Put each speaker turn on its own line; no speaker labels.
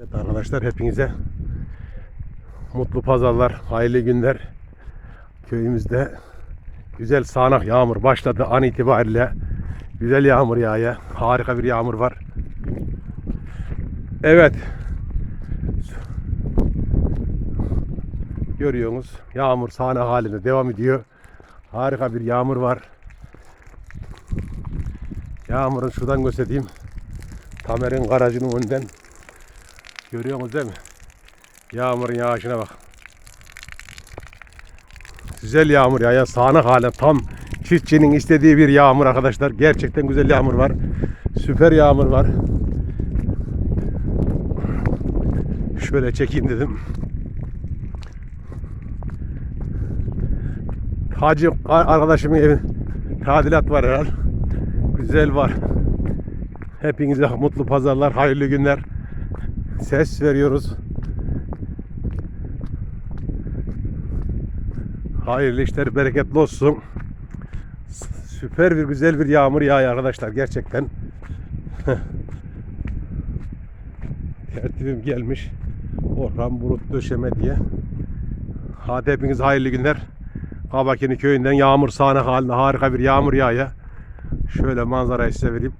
Evet arkadaşlar hepinize mutlu pazarlar, hayırlı günler. Köyümüzde güzel sağanak yağmur başladı an itibariyle. Güzel yağmur yağıyor. Harika bir yağmur var. Evet. Görüyorsunuz yağmur sağanak halinde devam ediyor. Harika bir yağmur var. Yağmurun şuradan göstereyim. Tamer'in garajının önünden Görüyorsunuz değil mi? Yağmurun yağışına bak. Güzel yağmur ya. ya sağanak halen tam çiftçinin istediği bir yağmur arkadaşlar. Gerçekten güzel yağmur var. Süper yağmur var. Şöyle çekeyim dedim. Hacı arkadaşımın evi tadilat var herhal. Güzel var. Hepinize mutlu pazarlar, hayırlı günler ses veriyoruz. Hayırlı işler bereketli olsun. Süper bir güzel bir yağmur yağıyor arkadaşlar gerçekten. Tertibim gelmiş. Orhan bulut döşeme diye. Hadi hepiniz hayırlı günler. Kabakini köyünden yağmur sağanak halinde harika bir yağmur yağıyor. Şöyle manzarayı size vereyim.